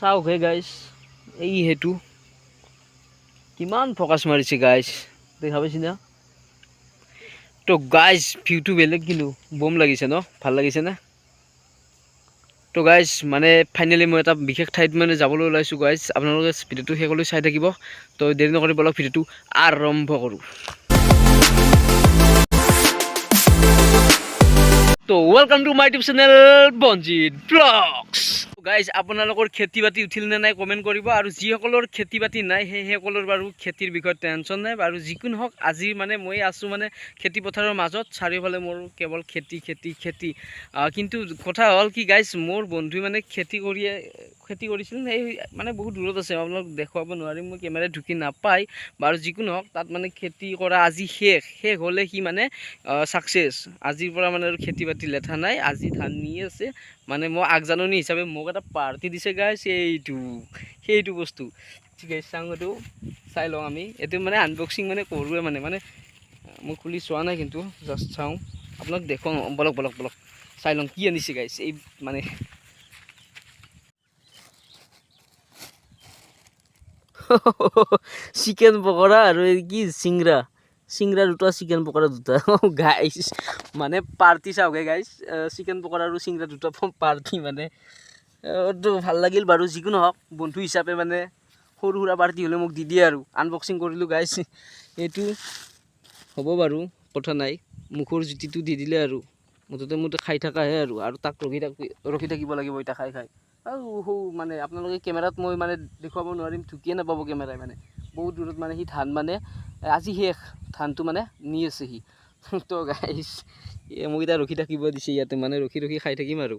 চাওক হে গাইছ এই সেইটো কিমান ফকাচ মাৰিছে গাইছ দেখা পাইছি না? তো গাইজ ভিউটো বেলেগ কিন্তু, বম লাগিছে ন? ভালো লাগিছে নে? তো গাইজ মানে ফাইনেলি মই এটা বিশেষ ঠাইত মানে যাবলৈ ওলাইছোঁ গাইজ আপোনালোকে ভিডিঅ'টো শেষলৈ চাই থাকিব। তো দেৰি নকৰি বলক, ভিডিঅ'টো আৰম্ভ কৰোঁ। তো welcome to my YouTube channel বঞ্জিত vlogs guys আপোনালোকৰ খেতি বাতি উঠিল নে নাই কমেণ্ট কৰিব আৰু যিসকলৰ খেতি বাতি নাই সেই সকলৰ বাৰু খেতিৰ বিষয়ত টেনশ্যন নাই। বাৰু যিকোনো হওক আজি মানে মই আছোঁ মানে খেতি পথাৰৰ মাজত চাৰিওফালে মোৰ কেৱল খেতি খেতি খেতি। কিন্তু কথা হ'ল কি গাইজ মোৰ বন্ধুৱে মানে খেতি কৰিয়ে খেতি কৰিছিল সেই মানে বহুত দূৰত আছে আপোনালোক দেখুৱাব নোৱাৰিম মই কেমেৰাত ঢুকি নাপায়। বাৰু যিকোনো হওক তাত মানে খেতি কৰা আজি শেষ শেষ হ'লে সি মানে ছাকচেছ আজিৰ পৰা মানে আৰু খেতি বাতি লেঠা নাই আজি ধান নি আছে। মানে মই আগজাননী হিচাপে মোক এটা পাৰ্টি দিছে গাইছ এইটো সেইটো বস্তু। ঠিক আছে, চাওঁ এইটো, চাই লওঁ আমি। এইটো মানে আনবক্সিং মানে কৰোঁৱে মানে মানে মই খুলি চোৱা নাই কিন্তু জাষ্ট চাওঁ। আপোনাক দেখুৱাওঁ, বলক বলক বলক। চাই লওঁ কি আনিছে গাইছ এই মানে। চিকেন পকৰা আৰু কি, চিংৰা। চিংৰা দুটা চিকেন পকৰা দুটা। গাইছ মানে পাৰ্টি চাওঁগে গাইছ চিকেন পকৰা আৰু চিংৰা দুটা পাৰ্টি মানে। ভাল লাগিল বাৰু যিকোনো হওক। বন্ধু হিচাপে মানে সৰু সুৰা পাৰ্টি হ'লে মোক দি দিয়ে আৰু। আনবক্সিং কৰিলোঁ গাইছ এইটো হ'ব বাৰু কথা নাই। মুখৰ জুতিটো দি দিলে আৰু। মুঠতে মুঠতে খাই থাকাহে আৰু। আৰু তাক ৰখি থাকি ৰখি থাকিব লাগিব এতিয়া খাই খাই। আৰু সৌ মানে আপোনালোকে কেমেৰাত মই মানে দেখুৱাব নোৱাৰিম ঢুকিয়ে নাপাব কেমেৰাই মানে। বহুত দূৰত মানে সি ধান মানে আজি শেষ। ধানটো মানে নি আছে সি তো গাইছ মোক এতিয়া ৰখি থাকিব দিছে ইয়াতে মানে ৰখি ৰখি খাই থাকিম আৰু।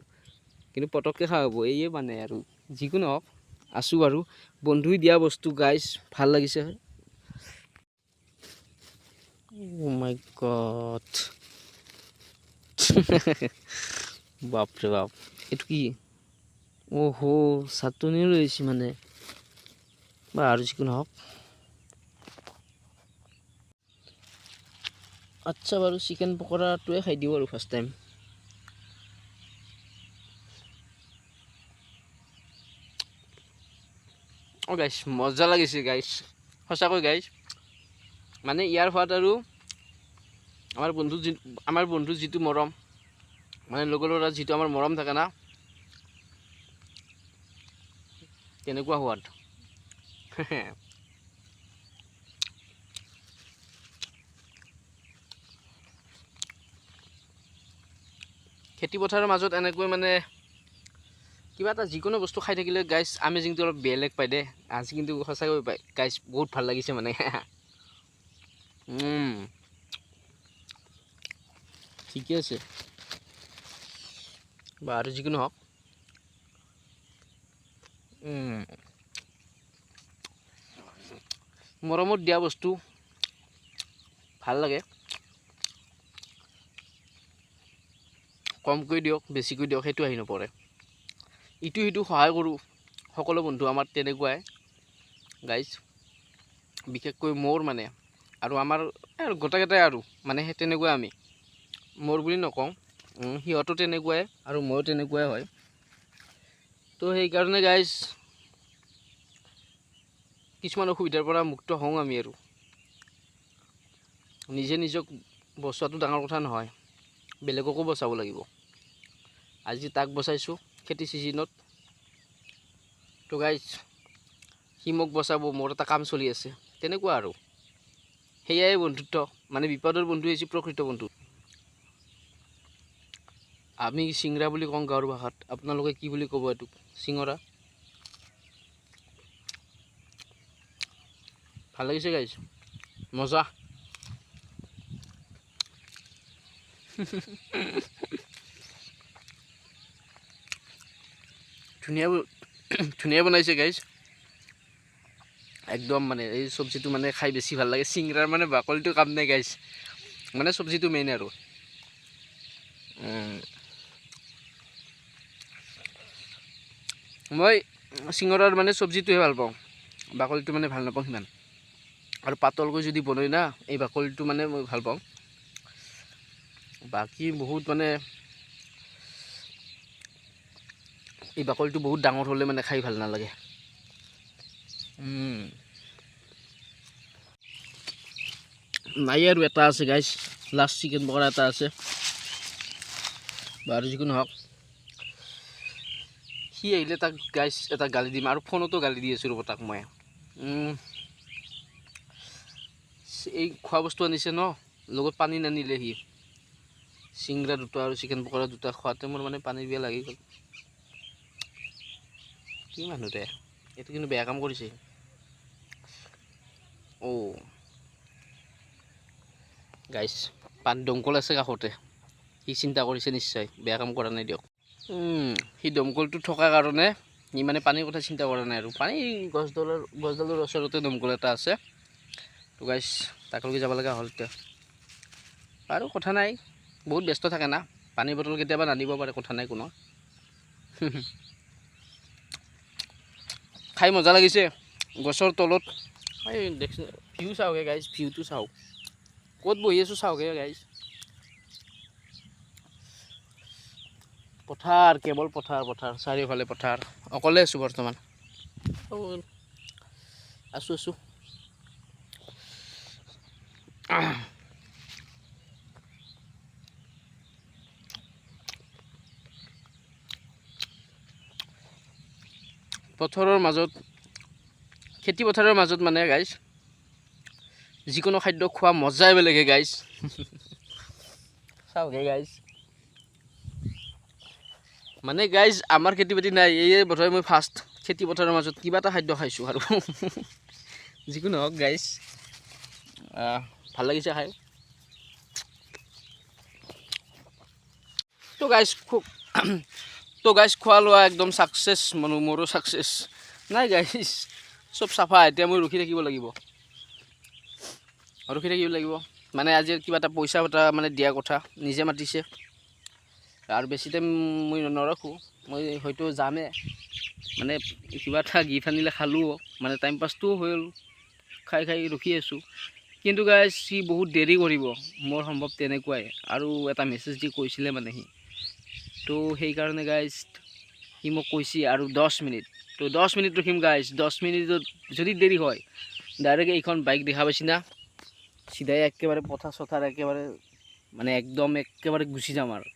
কিন্তু পটককৈ খোৱা হ'ব, এইয়ে মানে আৰু। যিকোনো হওক, আছোঁ আৰু বন্ধুই দিয়া বস্তু গাইছ ভালো লাগিছে। মাই গড বাপৰে বাপ, এইটো কি? অহ' চাটনিও লৈছে মানে। বা আৰু যিকোনো হওক। আচ্ছা বাৰু চিকেন পকৰাটোৱে খাই দিওঁ আৰু ফাৰ্ষ্ট টাইম অঁ গাইছ মজা লাগিছে গাইছ সঁচাকৈ গাইছ মানে ইয়াৰ সোৱাদ আৰু আমাৰ বন্ধু যি আমাৰ বন্ধুৰ যিটো মৰম মানে লগৰ ল'ৰা যিটো আমাৰ মৰম থাকে না তেনেকুৱা সোৱাদ। খেতি পথাৰৰ মাজত এনেকৈ মানে কিবা এটা যিকোনো বস্তু খাই থাকিলে গাইছ আমেজিংটো অলপ বেলেগ পায় দেই আজি কিন্তু সঁচাকৈ পায়। গাইছ বহুত ভাল লাগিছে মানে। ঠিকে আছে। বা আৰু যিকোনো হওক। মৰমত দিয়া বস্তু ভাল লাগে। কমকৈ দিয়ক বেছিকৈ দিয়ক সেইটো আহি নপৰে। ইটো সিটো সহায় কৰোঁ সকলো বন্ধু আমাৰ তেনেকুৱাই। গাইজ বিশেষকৈ মোৰ মানে আৰু আমাৰ গোটেইকেইটাই আৰু মানে সেই তেনেকুৱাই আমি। মোৰ বুলি নকওঁ সিহঁতো তেনেকুৱাই আৰু ময়ো তেনেকুৱাই হয়। তো সেইকাৰণে গাইজ কিছুমান অসুবিধাৰ পৰা মুক্ত হওঁ আমি আৰু। নিজে নিজক বচোৱাটো ডাঙৰ কথা নহয়। বেলেগকো বচাব লাগিব। আজি তাক বচাইছোঁ খেতি ছিজনত। তো গাইজ সি মোক বচাব মোৰ এটা কাম চলি আছে। তেনেকুৱা আৰু। সেয়াই বন্ধুত্ব মানে বিপদৰ বন্ধু হৈছে প্ৰকৃত বন্ধু। আমি চিংৰা বুলি কওঁ গাঁৱৰ ভাষাত। আপোনালোকে কি বুলি ক'ব এইটোক? চিঙৰা? ভাল লাগিছে গাইজ মজা। ধুনীয়া ধুনীয়া বনাইছে গাইজ একদম মানে এই চব্জিটো মানে খাই বেছি ভাল লাগে। চিংৰাৰ মানে বাকলিটো কাম নাই গাইজ মানে চব্জিটো মেইন আৰু। মই চিঙৰাৰ মানে চব্জিটোহে ভাল পাওঁ। বাকলিটো মানে ভাল নাপাওঁ সিমান। আৰু পাতলকৈ যদি বনাই না এই বাকলিটো মানে মই ভাল পাওঁ। বাকী বহুত মানে এই বাকলিটো বহুত ডাঙৰ হ'লে মানে খাই ভাল নালাগে। নাই আৰু এটা আছে গাইজ লাষ্ট চিকেন পকৰা এটা আছে। বাৰু যিকোনো হওক। সি আহিলে তাক গাইজ এটা গালি দিম। আৰু ফোনতো গালি দি আছোঁ ৰ'ব তাক মই। এই খোৱা বস্তু আনিছে ন? লগত পানী নানিলে সি। চিংৰা দুটা আৰু চিকেন পকৰা দুটা খোৱাতে মোৰ মানে পানী বিয়া লাগি গ'ল। কি মানুহ দে এইটো কিন্তু বেয়া কাম কৰিছে। অ' গাইছ পান দমকল আছে কাষতে। সি চিন্তা কৰিছে নিশ্চয় বেয়া কাম কৰা নাই দিয়ক। সি দমকলটো থকাৰ কাৰণে সি মানে পানীৰ কথা চিন্তা কৰা নাই আৰু। পানী গছডালৰ গছডালৰ ওচৰতে দমকল এটা আছে। তো গাইছ তাকলৈকে যাব লগা হ'ল এতিয়া আৰু কথা নাই। বহুত ব্যস্ত থাকে না? পানী বটল কেতিয়াবা নানিব পাৰে কথা নাই কোনো। খাই মজা লাগিছে গছৰ তলত। এই দেখিছে ভিউ চাওঁগে গাইজ ভিউটো চাওক ক'ত বহি আছোঁ চাওঁগে গাইজ পথাৰ কেৱল পথাৰ পথাৰ চাৰিওফালে পথাৰ। অকলে আছোঁ বৰ্তমান। আছোঁ আছোঁ। পথাৰৰ মাজত খেতি পথাৰৰ মাজত মানে গাইজ যিকোনো খাদ্য খোৱা মজাই বেলেগে গাইজ চাওঁগে গাইজ মানে গাইজ আমাৰ খেতি বাতি নাই এইয়ে বোধহয় মই ফাৰ্ষ্ট খেতি পথাৰৰ মাজত কিবা এটা খাদ্য খাইছোঁ আৰু। যিকোনো হওক গাইজ ভাল লাগিছে খাই। তো গাইজ খুব তো গাইজ খোৱা লোৱা একদম ছাকচেছ মানুহ মোৰো ছাকচেছ নাই গাইজ চব চাফা এতিয়া মই ৰখি থাকিব লাগিব ৰখি থাকিব লাগিব মানে আজি কিবা এটা পইচা এটা মানে দিয়া কথা নিজে মাতিছে আৰু বেছি টাইম মই নৰখোঁ মই হয়তো যামেই মানে কিবা এটা গিফ্ট আনিলে খালোঁ মানে টাইম পাছটোও হ'ল খাই খাই ৰখি আছোঁ কিন্তু গাইজ সি বহুত দেৰি কৰিব মোৰ সম্ভৱ তেনেকুৱাই আৰু এটা মেছেজ দি কৈছিলে মানে সি তো সেইকাৰণে গাইজ সি মোক কৈছে আৰু দহ মিনিট। তো দহ মিনিট ৰখিম গাইজ দহ মিনিটত যদি দেৰি হয় ডাইৰেক্ট এইখন বাইক দেখা পাইছি না? চিধাই একেবাৰে পথাৰ চথাৰ একেবাৰে মানে একদম একেবাৰে গুচি যাম আৰু।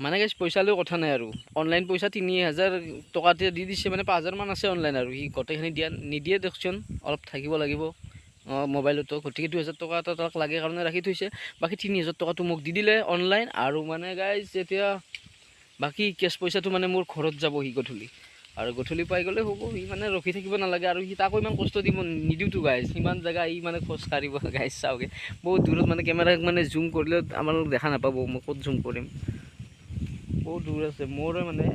মানে গাইজ পইচা লৈ কথা নাই আৰু। অনলাইন পইচা তিনি হাজাৰ টকাতে দি দিছে মানে পাঁচ হাজাৰমান আছে অনলাইন আৰু। সি গোটেইখিনি দিয়া নিদিয়ে দিয়কচোন অলপ থাকিব লাগিব। অঁ মোবাইলতো গতিকে দুহেজাৰ টকা এটা তাক লাগে কাৰণে ৰাখি থৈছে। বাকী তিনি হাজাৰ টকাটো মোক দি দিলে অনলাইন আৰু মানে গাইজ এতিয়া বাকী কেছ পইচাটো মানে মোৰ ঘৰত যাব সি গধূলি। আৰু গধূলি পাই গ'লে হ'ব, সি মানে ৰখি থাকিব নালাগে আৰু সি তাকো ইমান কষ্ট দিব নিদিওঁতো গাইজ সিমান জেগা ই মানে খোজ কাঢ়িব গাইজ চাওঁগে। বহুত দূৰত মানে কেমেৰাক মানে জুম কৰিলেও আমালোক দেখা নাপাব, মই ক'ত জুম কৰিম? বহুত দূৰ আছে, মোৰে মানে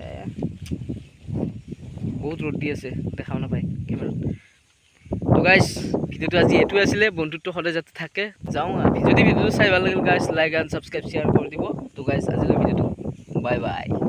বহুত ৰ'দ দি আছে, দেখাও নাপায় কেমেৰাত তো গাইজ ভিডিঅ'টো আজি এইটোৱে আছিলে, বন্ধুত্ব সদায় যাতে থাকে। যাওঁ যদি ভিডিঅ'টো চাই ভালো লাগিল guys like and subscribe share কৰি দিব। তো গাইজ আজিলৈ ভিডিঅ'টো বাই বাই